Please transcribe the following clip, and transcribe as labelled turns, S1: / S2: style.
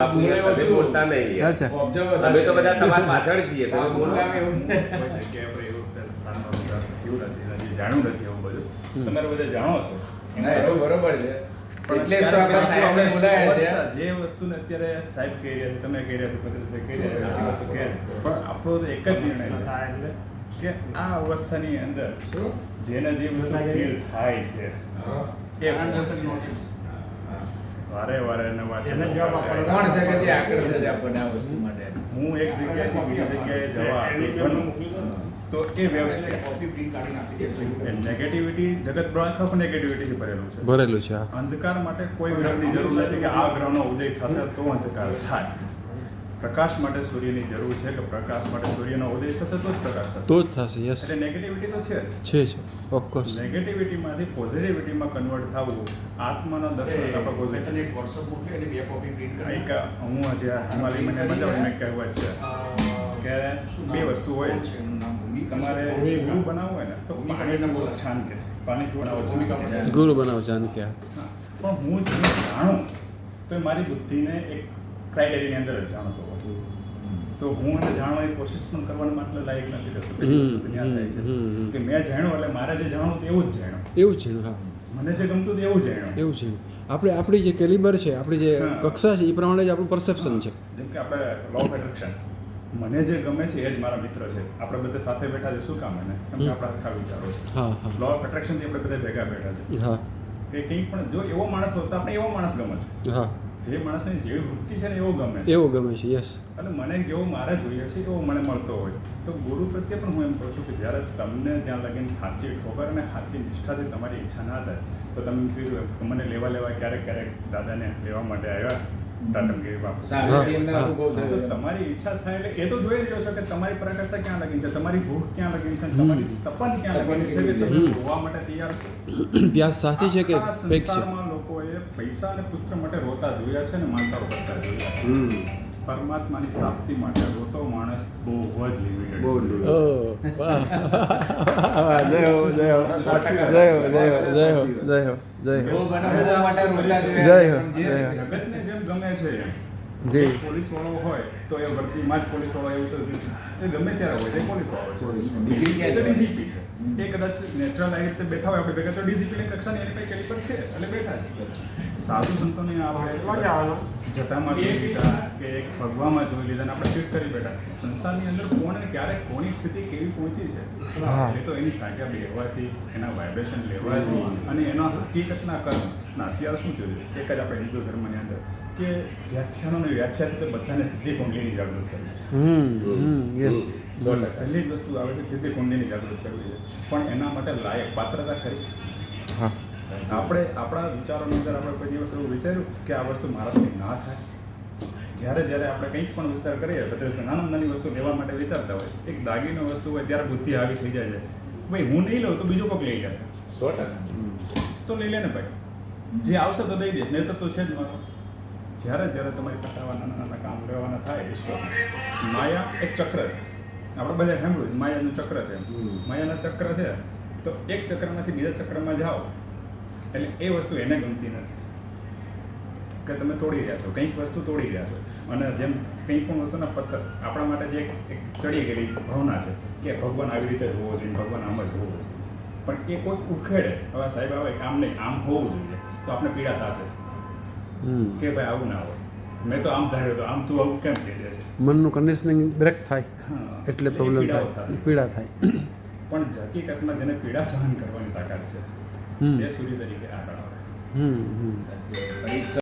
S1: બાપુ યાર તમે બોલતા નહીં અમે તો બધા તમારા પાછળ છીએ તમે બોલો.
S2: કોઈ જગ્યાએ આપણે એવું સ્થાનમાં વિકાસ થયું નથી હજી જાણ્યું નથી એવું બધું. તમારે બધા જાણો છો.
S3: ના, એ તો બરોબર છે. એટલે તો આપણે બોલાયા છે.
S2: જે વસ્તુને અત્યારે સાહેબ કહી રહ્યા છે તમે કહી રહ્યા છો કહી રહ્યા. પણ આપણો તો એક જ નિર્ણય એટલે. કે આ અવસ્થાની અંદર જેને જે વસ્તુ ફીલ થાય છે એ વારે વારે
S4: એને વાંચીને
S3: કોણ છે કે જે આકર્ષે છે આપણને આ વસ્તુ માટે.
S2: હું એક જગ્યાએથી બીજી જગ્યાએ જવા બનું તો એ વ્યવસાય નેગેટિવિટી જગત બ્રહ્માંડ પણ નેગેટિવિટીથી ભરેલું છે.
S4: ભરેલું છે
S2: અંધકાર માટે કોઈ ગ્રહની જરૂર નથી કે આ ગ્રહનો ઉદય થશે તો અંધકાર થાય. પ્રકાશ માટે સૂર્યની જરૂર છે કે પ્રકાશ માટે સૂર્યનો ઉદય થશે તો જ પ્રકાશ થશે.
S4: તો જ થશે યસ
S2: એટલે નેગેટિવિટી તો છે જ.
S4: છે છે ઓફકોર્સ
S2: નેગેટિવિટીમાંથી પોઝિટિવિટીમાં કન્વર્ટ થવું આત્માનો દર્શન આપણે પોઝિટિવ એક હું આજે આ હિમાલય મને બતાવું મેં કહેવત છે કે બે વસ્તુ હોય. તમારે ગુરુ બનાવવું હોય ને તો પાણીને છાન કે પાણી બનાવો
S4: ગુરુ બનાવો જાન કે.
S2: પણ હું જાણું તો એ મારી બુદ્ધિને એક ક્રાઇટેરિયાની અંદર જ જાણતો હોઉં તો હું એને જાણવાની કોશિશ પણ કરવાના માટે લાયક નથી રહેતો. ત્યાં થાય છે. કે મેં જાણ્યું એટલે મારે જે જાણવું તો એવું જ જાણ્યું.
S4: એવું છે હા.
S2: મને જે ગમતું હતું એવું જાણ્યું.
S4: એવું છે આપણે આપણી જે કેલિબર છે આપણી જે કક્ષા છે એ પ્રમાણે જ આપણું પરસેપ્શન છે.
S2: જેમ કે આપણે લો ઓફ એટ્રેક્શન મને જે ગમે છે એ જ મારા મિત્ર છે. આપણે બધા સાથે બેઠા છે શું કામ એને? કેમ કે આપણા આખા વિચારો છે. લો ઓફ એટ્રેક્શનથી આપણે બધા ભેગા બેઠા છે.
S4: હા.
S2: કે કંઈ પણ જો એવો માણસ હોય તો આપણે એવો માણસ ગમે છે
S4: હા.
S2: જે માણસની જેવી વૃત્તિ છે ને એવો ગમે છે.
S4: એવો ગમે છે યસ
S2: અને મને જેવો મારે જોઈએ છે એવો મને મળતો હોય. તો ગુરુ પ્રત્યે પણ હું એમ કહું છું કે જ્યારે તમને જ્યાં લગીને સાચી ખબર અને સાચી નિષ્ઠાથી તમારી ઈચ્છા ના થાય તો તમે કીધું મને લેવા લેવા ક્યારેક ક્યારેક દાદાને લેવા માટે આવ્યા તમારી ઈચ્છા થાય એટલે એ તો જોઈ રહ્યો છો કે તમારી પરાકાષ્ઠા ક્યાં લગી છે તમારી ભૂખ ક્યાં લગી છે તમારી તપન ક્યાં લગી છે કે તમે જોવા માટે તૈયાર છો?
S4: પ્યાસ સાચી છે કે
S2: સંસારમાં લોકોએ પૈસા અને પુત્ર માટે રોતા જોયા છે ને માનતાઓ કરતા જોયા છે. પરમાત્માની પ્રાપ્તિ માટે રોતો માણસ બહુ જ લિમિટેડ
S1: બહુ જ
S4: જય હો જય જય જય હો જય જય જય
S3: બહુ
S4: હો
S3: બનાવવા માટે રોતા જોયા
S4: જય
S3: છે,
S4: હો,
S3: પણ જે
S4: જય હો.
S2: જગતને જેમ ગમે છે
S4: જી.
S2: પોલીસ વાળો હોય તો એ વર્દીમાં જ પોલીસ વાળો એવું તો એ ગમે ત્યારે હોય તે પોલીસ વાળો
S3: ડિગ્રી
S2: એ? ડીજીપી છે. એ કદાચ નેચરલ આવી રીતે બેઠા હોય આપણે ભેગા તો ડીજીપી કક્ષાની એની પાસે કેલિપર છે? એટલે બેઠા છે સાધુ સંતોને આપણે જટામાં જોઈ લીધા કે એક ભગવામાં જોઈ લીધા આપણે ફિક્સ કરી બેઠા. સંસારની અંદર કોણ અને ક્યારે કોની સ્થિતિ કેવી પહોંચી છે. એ તો એની કાંટા લેવાથી એના વાઇબ્રેશન લેવાથી અને એના હકીકતના કર્મ. ના અત્યારે શું થયું એક જ આપણે હિન્દુ ધર્મની અંદર કે વ્યાખ્યાનોને વ્યાખ્યા થતા બધાને સિદ્ધિ કુંડલીની જાગૃત કરવી છે.
S4: હમ હમ યસ
S2: પહેલી જ વસ્તુ આવે છે સિદ્ધિ કુંડલીની જાગૃત કરવી છે. પણ એના માટે લાયક પાત્રતા ખરી.
S4: હા.
S2: આપણે આપણા વિચારોની અંદર આપણે કોઈ દિવસ એવું વિચાર્યું કે આ વસ્તુ મારાથી ના થાય? જ્યારે જ્યારે આપણે કંઈક પણ વિસ્તાર કરીએ બધા નાના નાની વસ્તુ લેવા માટે વિચારતા હોય એક દાગીનો વસ્તુ હોય ત્યારે બુદ્ધિ આવી થઈ જાય છે. ભાઈ હું નહીં લઉં તો બીજું કોઈક લઈ જાય
S1: સો ટકા.
S2: તો લઈ લે ને ભાઈ. જે આવશે તો દઈ દઈશ નહીં તો છે જ મારો. જ્યારે જ્યારે તમારી પાસે આવા નાના નાના કામ લેવાના થાય વિશ્વ માયા એક ચક્ર છે. આપણે બધા સાંભળ્યું માયાનું ચક્ર છે. માયાના ચક્ર છે તો એક ચક્રમાંથી બીજા ચક્રમાં જાઓ. એટલે એ વસ્તુ એને ગમતી નથી. કે તમે તોડી રહ્યા છો કંઈક વસ્તુ તોડી રહ્યા છો. અને જેમ કંઈ પણ વસ્તુના પથ્થર આપણા માટે જે એક ચડી ગયેલી ભાવના છે કે ભગવાન આવી રીતે જ હોવો જોઈએ ભગવાન આમ જ હોવો જોઈએ. પણ એ કોઈ ઉખેડે હવે સાહેબ આવે કે આમ નહીં આમ હોવું જોઈએ તો આપણે પીડા થશે. કે ભાઈ આવું ના હોય. મેં તો આમ ધાર્યો તો આમ તું આવું કેમ કહી દે છે?
S4: મનનું કન્ડિશનિંગ બ્રેક થાય. એટલે પ્રોબ્લેમ થાય. પીડા થાય.
S2: પણ હકીકતમાં જેને પીડા સહન કરવાની તાકાત છે એ સૂર્ય તરીકે આગળ આવે.
S3: પરીક્ષા